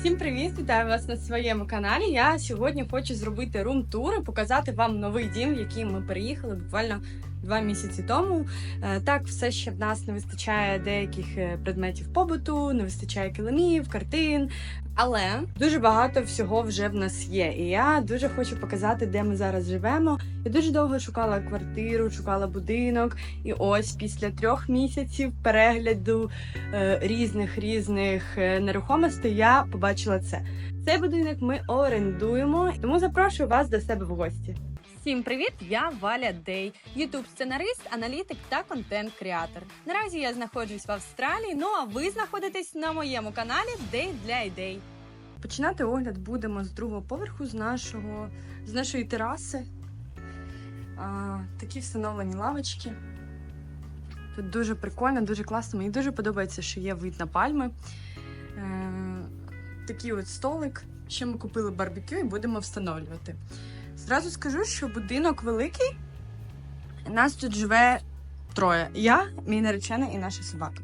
Всім привіт! Вітаю вас на своєму каналі. Я сьогодні хочу зробити рум-тур і показати вам новий дім, в який ми переїхали буквально два місяці тому. Е, Так, все ще в нас не вистачає деяких е, предметів побуту, не вистачає килимів, картин. Але дуже багато всього вже в нас є. І я дуже хочу показати, де ми зараз живемо. Я дуже довго шукала квартиру, шукала будинок. І ось після трьох місяців перегляду е, різних різних нерухомостей я побачила це. Цей будинок ми орендуємо, тому запрошую вас до себе в гості. Всім привіт! Я Валя Дей, ютуб сценарист, аналітик та контент-креатор. Наразі я знаходжусь в Австралії. Ну а ви знаходитесь на моєму каналі Дей для ідей. Починати огляд будемо з другого поверху, з нашого з нашої тераси. А, такі встановлені лавочки. Тут дуже прикольно, дуже класно. Мені дуже подобається, що є вид на пальми. Е, такий от столик. Ще ми купили барбекю і будемо встановлювати. Зразу скажу, що будинок великий. Нас тут живе троє. Я, мій наречений і наша собака.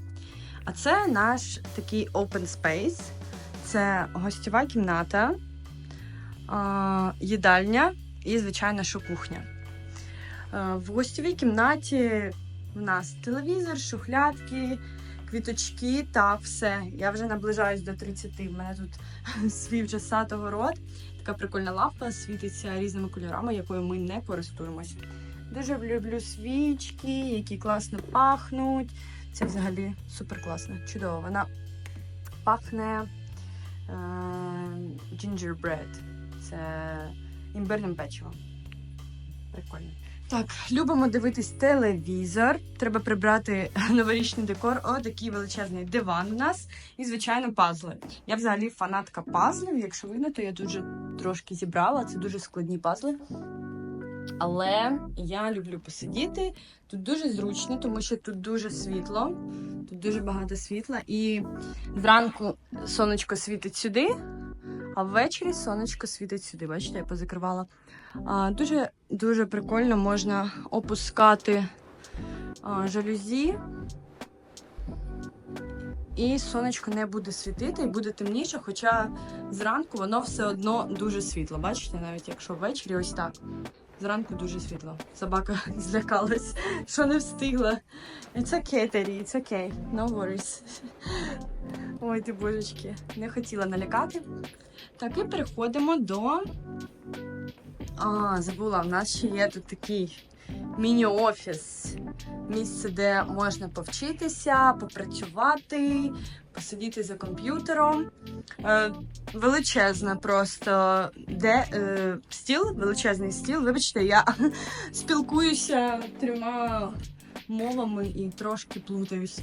А це наш такий open space. Це гостєва кімната, їдальня і, звичайно, що кухня. Е, В гостєвій кімнаті в нас телевізор, шухлядки, квіточки та все. Я вже наближаюсь до 30. В мене тут свій вже садогород. Така прикольна лампа світиться різними кольорами, якою ми не користуємось. Дуже люблю свічки, які класно пахнуть. Це взагалі супер класно, чудово. Вона пахне е, gingerbread. Це імбирним печивом. Прикольно. Так, любимо дивитись телевізор. Треба прибрати новорічний декор. О, такий величезний диван у нас. І, звичайно, пазли. Я взагалі фанатка пазлів. Якщо видно, то я дуже трошки зібрала. Це дуже складні пазли. Але я люблю посидіти. Тут дуже зручно, тому що тут дуже світло. Тут дуже багато світла. І зранку сонечко світить сюди, а ввечері сонечко світить сюди. Бачите, я позакривала. Дуже дуже прикольно можна опускати жалюзі. І сонечко не буде світити, і буде темніше, хоча зранку воно все одно дуже світло. Бачите, навіть якщо ввечері ось так. Зранку дуже світло. Собака злякалась, що не встигла. It's okay, Тері, it's okay. No worries. Ой, ти божечки, не хотіла налякати. Так, і переходимо до. А, забула, в нас ще є тут такий міні-офіс. Місце, де можна повчитися, попрацювати, посидіти за комп'ютером. Е, величезна просто де, е, стіл, величезний стіл. Вибачте, я спілкуюся трьома мовами і трошки плутаюсь.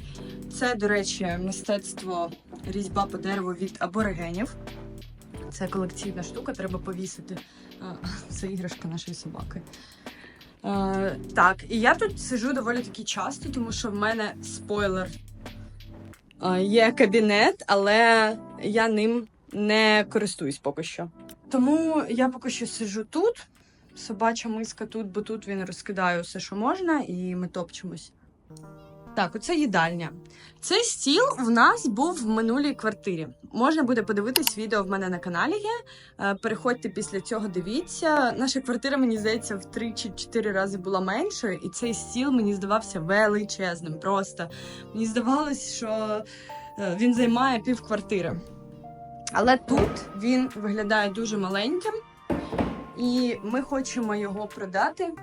Це, до речі, мистецтво різьба по дереву від аборигенів. Це колекційна штука, треба повісити. Е, Це іграшка нашої собаки. Е, так, і я тут сижу доволі таки часто, тому що в мене спойлер. Е, є кабінет, але я ним не користуюсь поки що. Тому я поки що сижу тут. Собача миска тут, бо тут він розкидає все, що можна, і ми топчемось. Так, оце їдальня. Цей стіл в нас був в минулій квартирі. Можна буде подивитись відео в мене на каналі є. Е, Переходьте після цього, дивіться. Наша квартира, мені здається, в 3 чи 4 рази була меншою, і цей стіл мені здавався величезним. Просто мені здавалось, що е, він займає пів квартири. Але тут він виглядає дуже маленьким, і ми хочемо його продати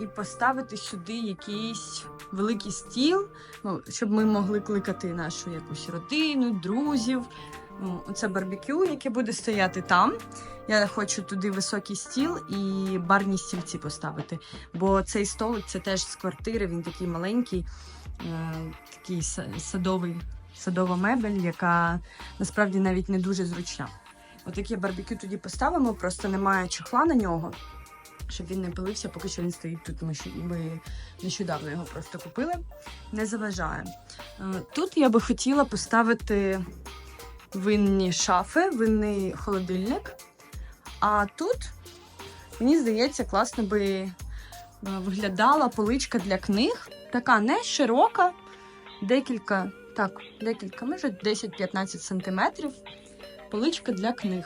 і поставити сюди якийсь великий стіл, ну, щоб ми могли кликати нашу якусь родину, друзів. Ну, Оце барбекю, яке буде стояти там. Я хочу туди високий стіл і барні стільці поставити. Бо цей столик це теж з квартири, він такий маленький, е, такий садовий, садова мебель, яка насправді навіть не дуже зручна. Отаке барбекю тоді поставимо, просто немає чохла на нього, щоб він не пилився, поки що він стоїть тут. Ми, ще- ми нещодавно його просто купили. Не заважає. Е, Тут я би хотіла поставити винні шафи, винний холодильник. А тут, мені здається, класно би е, виглядала поличка для книг. Така не широка, декілька, так, декілька, може 10-15 сантиметрів. поличка для книг.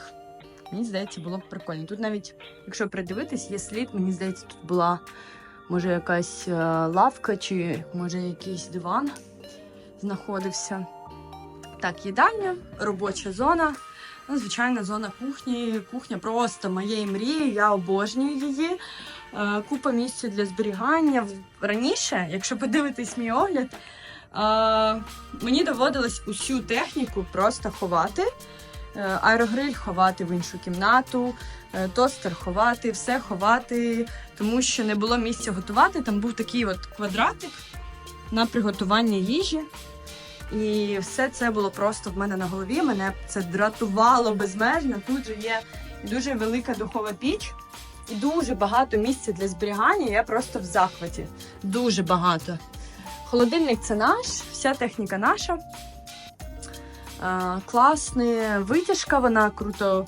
Мені здається, було б прикольно. Тут навіть, якщо придивитись, є слід, мені здається, тут була може якась е, лавка чи може якийсь диван знаходився. Так, їдальня, робоча зона. Ну, звичайно, зона кухні. Кухня просто моєї мрії, я обожнюю її. Е, Купа місця для зберігання. Раніше, якщо подивитись мій огляд, е, мені доводилось усю техніку просто ховати. Е, Аерогриль ховати в іншу кімнату, е, тостер ховати, все ховати, тому що не було місця готувати. Там був такий от квадратик на приготування їжі. І все це було просто в мене на голові. Мене це дратувало безмежно. Тут же є дуже велика духова піч і дуже багато місця для зберігання. Я просто в захваті. Дуже багато. Холодильник це наш, вся техніка наша. Класна витяжка, вона круто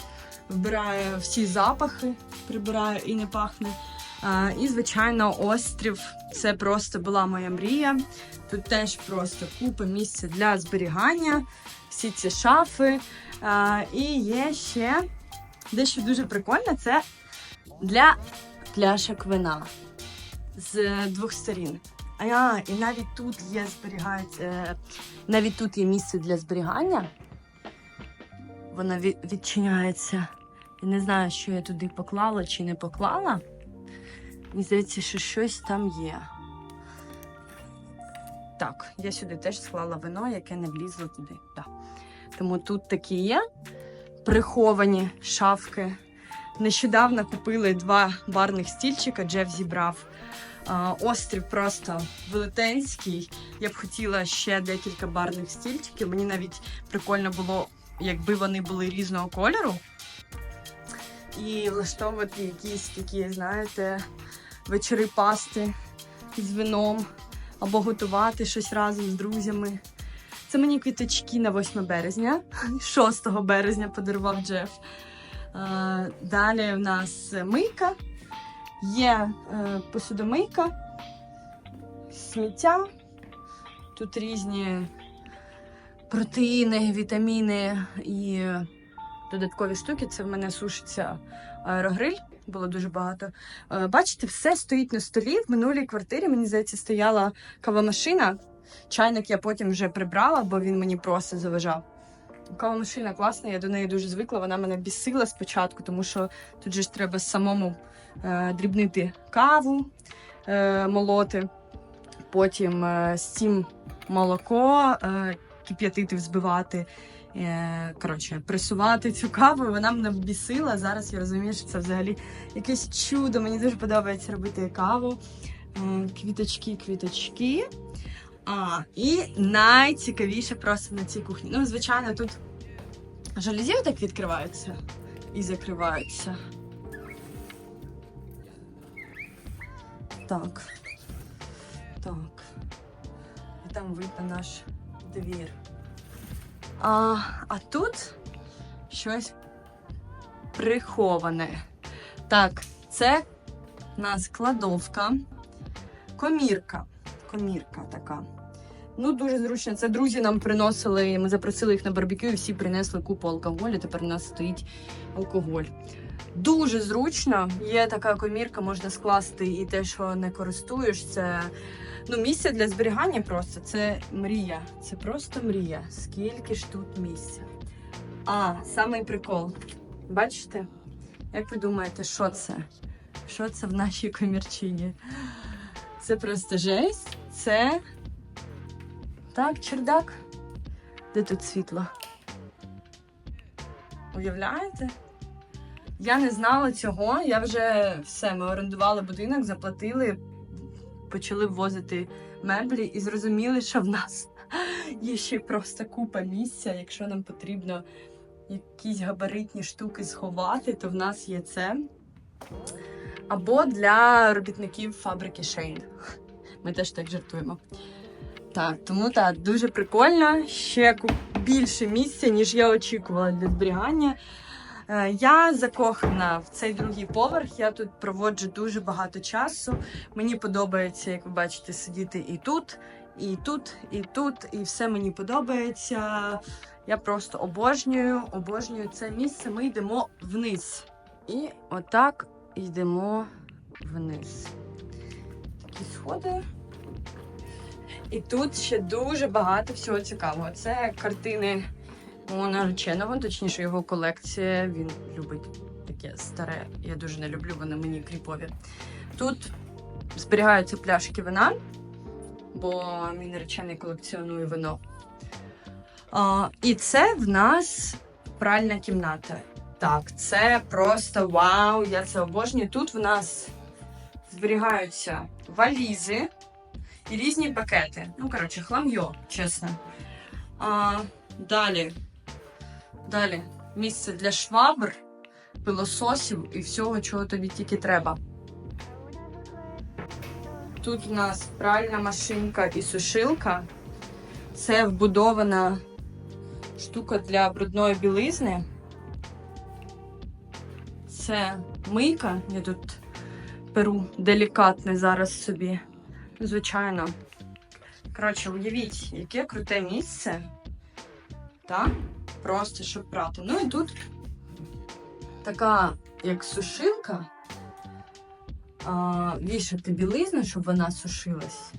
вбирає всі запахи, прибирає і не пахне. І, звичайно, острів це просто була моя мрія. Тут теж просто купа місця для зберігання, всі ці шафи. І є ще дещо дуже прикольне це для пляшок вина з двох сторін. А і навіть тут є зберігається, е, навіть тут є місце для зберігання. Вона відчиняється. Я не знаю, що я туди поклала чи не поклала. Мені здається, що щось там є. Так, я сюди теж склала вино, яке не влізло туди. Да. Тому тут такі є приховані шафки. Нещодавно купили два барних стільчика, Джеф зібрав. Острів просто велетенський. Я б хотіла ще декілька барних стільчиків. Мені навіть прикольно було, якби вони були різного кольору. І влаштовувати якісь такі, знаєте, вечори пасти з вином або готувати щось разом з друзями. Це мені квіточки на 8 березня, 6 березня подарував Джеф. Далі в нас мийка, є е, посудомийка, сміття. Тут різні протеїни, вітаміни і додаткові штуки. Це в мене сушиться аерогриль. Було дуже багато. Е, Бачите, все стоїть на столі. В минулій квартирі, мені здається, стояла кавомашина. Чайник я потім вже прибрала, бо він мені просто заважав. Кавомашина класна, я до неї дуже звикла. Вона мене бісила спочатку, тому що тут же ж треба самому е, дрібнити каву, е, молоти, потім е, стім молоко, е, кип'ятити, взбивати. Е, коротше, пресувати цю каву, вона мене бісила. Зараз я розумію, що це взагалі якесь чудо. Мені дуже подобається робити каву. Квіточки, квіточки. А, і найцікавіше просто на цій кухні. Ну, звичайно, тут жалюзі так відкриваються і закриваються. Так. Так. І там видно наш двір. А, а тут щось приховане. Так, це у нас кладовка, комірка. Комірка така. Ну, дуже зручно. Це друзі нам приносили. Ми запросили їх на барбекю, і всі принесли купу алкоголю. Тепер у нас стоїть алкоголь. Дуже зручно. Є така комірка, можна скласти і те, що не користуєш. Це ну, місце для зберігання просто. Це мрія. Це просто мрія. Скільки ж тут місця. А, самий прикол. Бачите? Як ви думаєте, що це? Що це в нашій комірчині? Це просто жесть. Це. Так, чердак. Де тут світло? Уявляєте? Я не знала цього. Я вже все, ми орендували будинок, заплатили, почали ввозити меблі і зрозуміли, що в нас є ще просто купа місця. Якщо нам потрібно якісь габаритні штуки сховати, то в нас є це. Або для робітників фабрики Шейн. Ми теж так жартуємо. Так, тому так, дуже прикольно. Ще більше місця, ніж я очікувала для зберігання. Е, Я закохана в цей другий поверх. Я тут проводжу дуже багато часу. Мені подобається, як ви бачите, сидіти і тут, І тут, і тут, і все мені подобається. Я просто обожнюю, обожнюю це місце. Ми йдемо вниз. І отак йдемо вниз. Такі сходи. І тут ще дуже багато всього цікавого. Це картини мого нареченого, точніше, його колекція. Він любить таке старе. Я дуже не люблю, вони мені кріпові. Тут зберігаються пляшки вина, бо мій наречений колекціонує вино. А, і це в нас пральна кімната. Так, це просто вау! Я це обожнюю. Тут в нас зберігаються валізи і різні пакети. Ну, коротше, хлам'йо, чесно. А, далі. Далі. Місце для швабр, пилососів і всього, чого тобі тільки треба. Тут у нас пральна машинка і сушилка. Це вбудована штука для брудної білизни. Це мийка. Я тут перу делікатне зараз собі. Звичайно. Коротше, уявіть, яке круте місце. Так? Просто щоб прати. Ну і тут така, як сушилка. А, вішати білизну, щоб вона сушилась.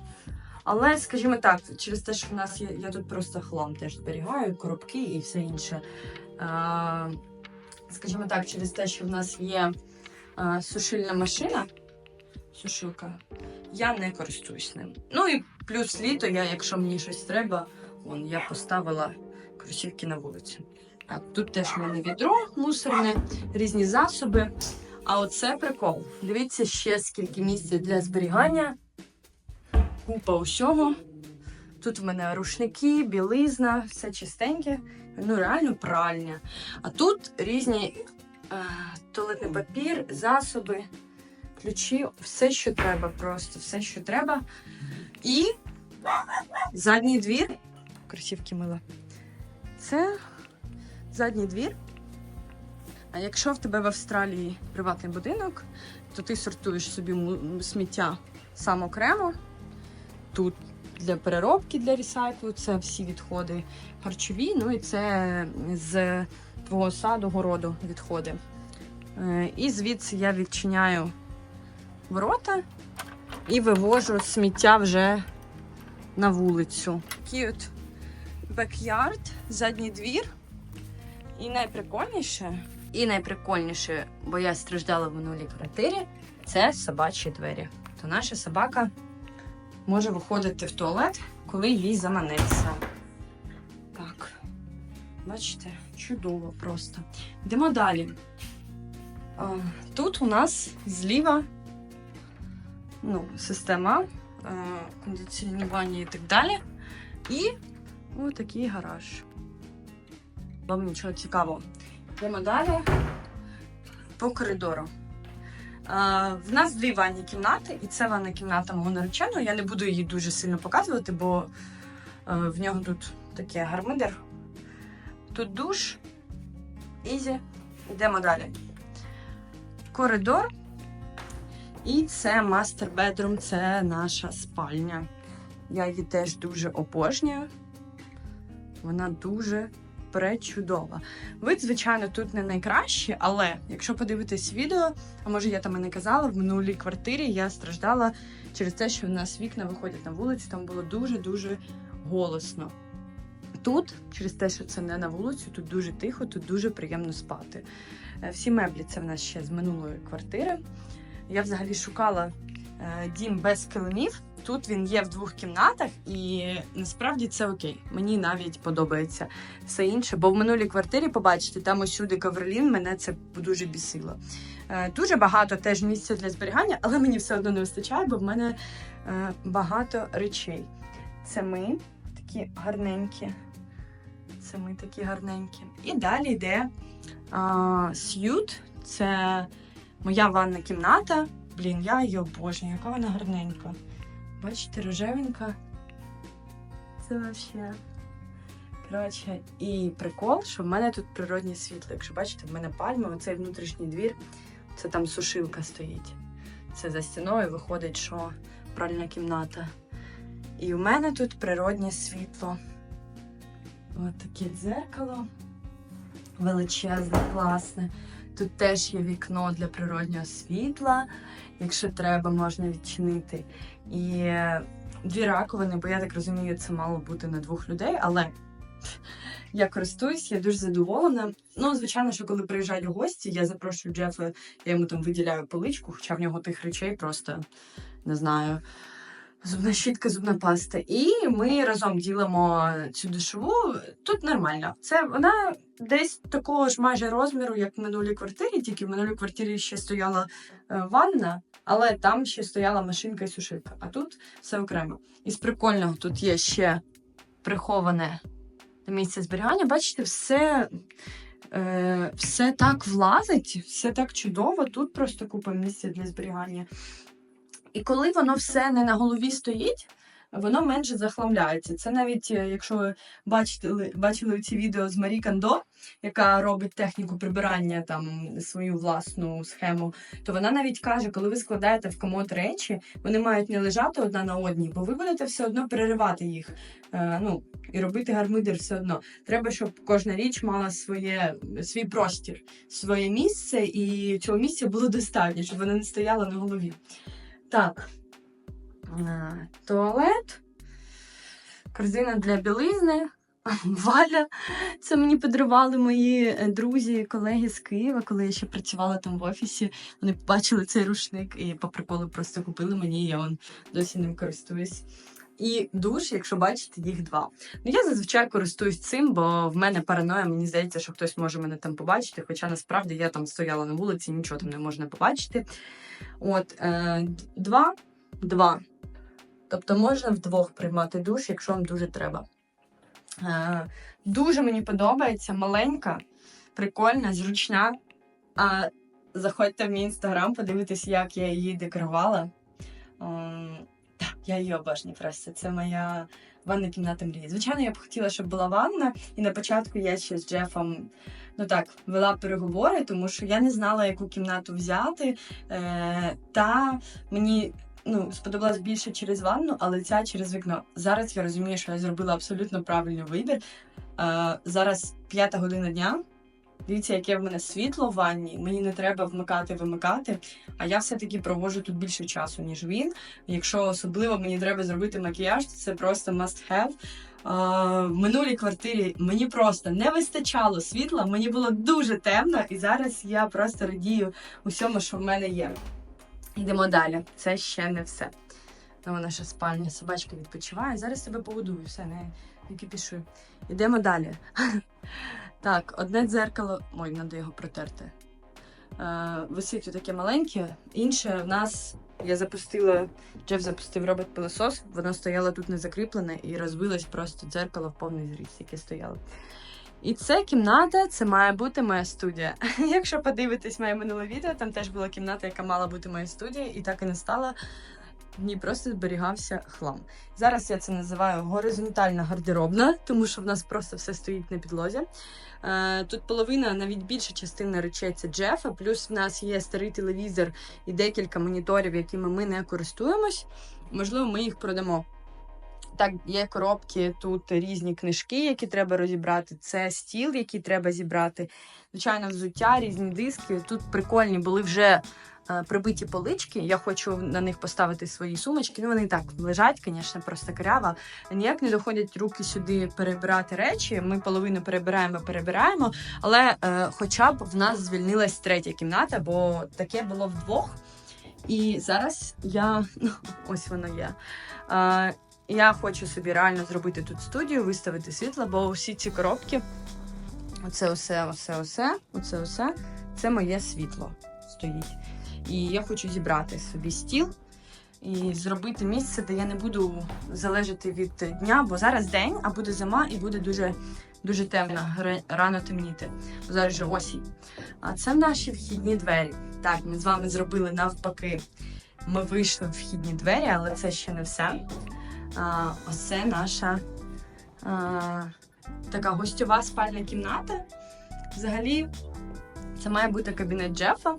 Але, скажімо так, через те, що в нас є, я тут просто хлам теж зберігаю, коробки і все інше. А, скажімо так, через те, що в нас є а, сушильна машина, сушилка, я не користуюсь ним. Ну і плюс літо, я, якщо мені щось треба, вон, я поставила кросівки на вулицю. Так, тут теж в мене відро мусорне, різні засоби. А оце прикол. Дивіться ще скільки місця для зберігання. Купа усього. Тут в мене рушники, білизна, все чистеньке. Ну, реально пральня. А тут різні е, туалетний папір, засоби, ключі, все, що треба, просто все, що треба. І задній двір. Красівки мила. Це задній двір. А якщо в тебе в Австралії приватний будинок, то ти сортуєш собі сміття сам окремо. Тут для переробки, для ресайклу, це всі відходи харчові, ну і це з твого саду, городу відходи. Е, І звідси я відчиняю ворота і вивожу сміття вже на вулицю. Такий от бекярд, задній двір. І найприкольніше, і найприкольніше, бо я страждала в минулій квартирі, це собачі двері. То наша собака може виходити в туалет, коли їй заманеться. Так. Бачите, чудово просто. Йдемо далі. Тут у нас зліва ну, система е, кондиціонування і так далі. І отакий гараж. Вам нічого цікавого. Йдемо далі по коридору. А, в нас дві ванні кімнати, і це ванна кімната мого нареченого. Я не буду її дуже сильно показувати, бо е, в нього тут таке гармидер. Тут душ. Ізі. Йдемо далі. Коридор. І це мастер бедрум, це наша спальня. Я її теж дуже обожнюю. Вона дуже пречудова. Вид, звичайно, тут не найкращий, але якщо подивитись відео, а може я там і не казала, в минулій квартирі я страждала через те, що в нас вікна виходять на вулицю, там було дуже-дуже голосно. Тут, через те, що це не на вулицю, тут дуже тихо, тут дуже приємно спати. Е, Всі меблі це в нас ще з минулої квартири. Я взагалі шукала е, дім без килимів. Тут він є в двох кімнатах, і насправді це окей. Мені навіть подобається все інше. Бо в минулій квартирі, побачите, там усюди ковролін, мене це дуже бісило. Е, Дуже багато теж місця для зберігання, але мені все одно не вистачає, бо в мене е, багато речей. Це ми такі гарненькі. Це ми такі гарненькі. І далі йде сьют. Це моя ванна кімната. Блін, я її обожнюю, яка вона гарненька. Бачите, рожевенька. Це вообще. Коротше, і прикол, що в мене тут природнє світло. Якщо бачите, в мене пальма, оцей внутрішній двір, це там сушилка стоїть. Це за стіною виходить, що пральна кімната. І у мене тут природнє світло. Ось таке дзеркало. Величезне, класне. Тут теж є вікно для природнього світла. Якщо треба, можна відчинити. І дві раковини, бо я так розумію, це мало бути на двох людей, але я користуюсь, я дуже задоволена. Ну, звичайно, що коли приїжджають гості, я запрошую Джефа, я йому там виділяю поличку, хоча в нього тих речей просто не знаю. Зубна щітка, зубна паста. І ми разом ділимо цю душову. Тут нормально. Це вона десь такого ж майже розміру, як в минулій квартирі, тільки в минулій квартирі ще стояла е, ванна, але там ще стояла машинка і сушилка. А тут все окремо. Із прикольного тут є ще приховане місце зберігання. Бачите, все, е, все так влазить, все так чудово. Тут просто купа місця для зберігання. І коли воно все не на голові стоїть, воно менше захламляється. Це навіть е, якщо ви бачили, бачили ці відео з Марі Кандо, яка робить техніку прибирання, там свою власну схему, то вона навіть каже, коли ви складаєте в комод речі, вони мають не лежати одна на одній, бо ви будете все одно переривати їх. Е, ну, і робити гармидер все одно. Треба, щоб кожна річ мала своє, свій простір, своє місце, і цього місця було достатньо, щоб вона не стояла на голові. Так. Е, Туалет. Корзина для білизни. Валя. Це мені подарували мої е, друзі, колеги з Києва, коли я ще працювала там в офісі. Вони побачили цей рушник і по приколу просто купили мені, я он досі ним користуюсь. І душ, якщо бачите, їх два. Ну я зазвичай користуюсь цим, бо в мене параноя, мені здається, що хтось може мене там побачити. Хоча насправді я там стояла на вулиці, нічого там не можна побачити. От е, два, два. Тобто можна вдвох приймати душ, якщо вам дуже треба. Е, дуже мені подобається, маленька, прикольна, зручна. А заходьте в мій інстаграм, подивитись, як я її декорувала. Я її обожнюю просто. Це моя ванна кімната мрії. Звичайно, я б хотіла, щоб була ванна, і на початку я ще з Джефом ну так, вела переговори, тому що я не знала, яку кімнату взяти. Е, та мені ну, сподобалась більше через ванну, але ця через вікно. Зараз я розумію, що я зробила абсолютно правильний вибір. Е, зараз п'ята година дня. Дивіться, яке в мене світло в ванні. Мені не треба вмикати, вимикати. А я все-таки проводжу тут більше часу, ніж він. Якщо особливо мені треба зробити макіяж, то це просто must have. В минулій квартирі мені просто не вистачало світла, мені було дуже темно, і зараз я просто радію усьому, що в мене є. Йдемо далі. Це ще не все. Ну, наша спальня, собачка відпочиває. Зараз себе погодую, все, не, не кипішую. Йдемо далі. Так, одне дзеркало. Ой, треба його протерти. Е, висить таке маленьке. Інше в нас я запустила, Джеф запустив робот пилосос, воно стояло тут не закріплене і розбилось просто дзеркало в повний зріст, яке стояло. І це кімната, це має бути моя студія. Якщо подивитись моє минуле відео, там теж була кімната, яка мала бути моя студія, і так і не стала. В ній просто зберігався хлам. Зараз я це називаю горизонтальна гардеробна, тому що в нас просто все стоїть на підлозі. Е, Тут половина, навіть більша частина речей це Джефа, плюс в нас є старий телевізор і декілька моніторів, якими ми не користуємось. Можливо, ми їх продамо. Так, є коробки, тут різні книжки, які треба розібрати. Це стіл, який треба зібрати. Звичайно, взуття, різні диски. Тут прикольні були вже прибиті полички. Я хочу на них поставити свої сумочки. Ну, вони так лежать, звісно, просто корява. Ніяк не доходять руки сюди перебирати речі. Ми половину перебираємо, перебираємо. Але е, хоча б в нас звільнилась третя кімната, бо таке було вдвох. І зараз я ну, ось воно є. Е, я хочу собі реально зробити тут студію, виставити світло, бо усі ці коробки, оце усе, оце, усе, оце усе, це моє світло стоїть. І я хочу зібрати собі стіл і зробити місце, де я не буду залежати від дня, бо зараз день, а буде зима і буде дуже, дуже темно, рано темніти. Бо Зараз же осінь. А це наші вхідні двері. Так, ми з вами зробили навпаки. Ми вийшли в вхідні двері, але це ще не все. А, ось наша а, така гостьова спальня кімната. Взагалі, це має бути кабінет Джефа,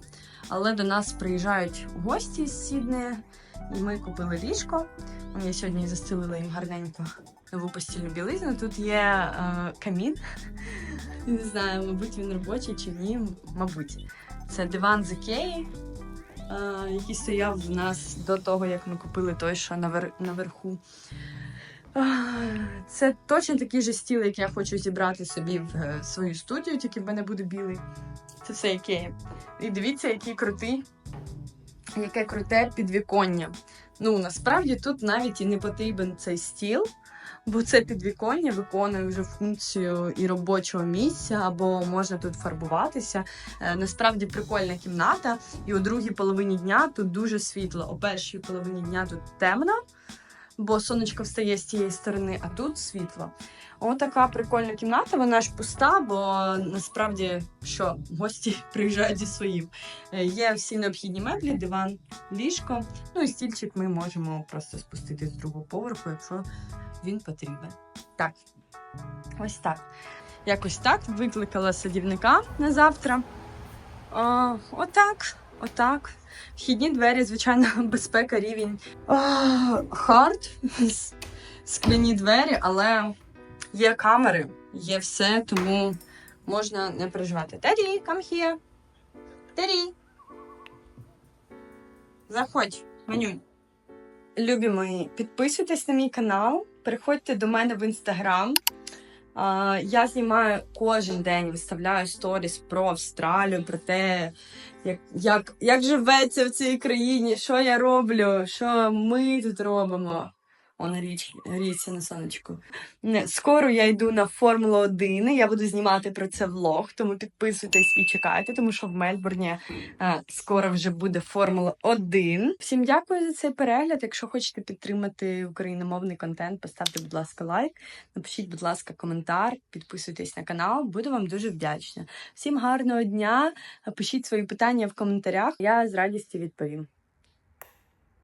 але до нас приїжджають гості з Сіднея, і ми купили ліжко. Я сьогодні застелила їм гарненько нову постільну білизну. Тут є е, камін. Не знаю, мабуть, він робочий чи ні. Мабуть. Це диван з Ікеї, е, який стояв в нас до того, як ми купили той, що навер... наверху. Це точно такий же стіл, як я хочу зібрати собі в е, свою студію, тільки в мене буде білий. Це все Ікея. І дивіться, який крутий, яке круте підвіконня. Ну, насправді тут навіть і не потрібен цей стіл, бо це підвіконня виконує вже функцію і робочого місця, або можна тут фарбуватися. Е, Насправді прикольна кімната, і у другій половині дня тут дуже світло. У першій половині дня тут темно, бо сонечко встає з тієї сторони, а тут світло. Отака прикольна кімната, вона ж пуста, бо насправді що гості приїжджають зі своїм. Е, Є всі необхідні меблі, диван, ліжко. Ну і стільчик ми можемо просто спустити з другого поверху, якщо він потрібен. Так, ось так. Якось так викликала садівника на завтра. О, отак, отак. Вхідні двері, звичайно, безпека, рівень. Хард, скляні двері, але є камери, є все, тому можна не переживати. Теді, come here. Теді. Заходь, манюнь. Любі мої, підписуйтесь на мій канал, приходьте до мене в інстаграм. Я знімаю кожен день, виставляю сторіс про Австралію, про те, як, як, як живеться в цій країні, що я роблю, що ми тут робимо. Он річ, гріється на сонечку. Скоро я йду на Формулу 1, я буду знімати про це влог, тому підписуйтесь і чекайте, тому що в Мельбурні е, скоро вже буде Формула 1. Всім дякую за цей перегляд. Якщо хочете підтримати україномовний контент, поставте, будь ласка, лайк, напишіть, будь ласка, коментар, підписуйтесь на канал. Буду вам дуже вдячна. Всім гарного дня. Пишіть свої питання в коментарях. Я з радістю відповім.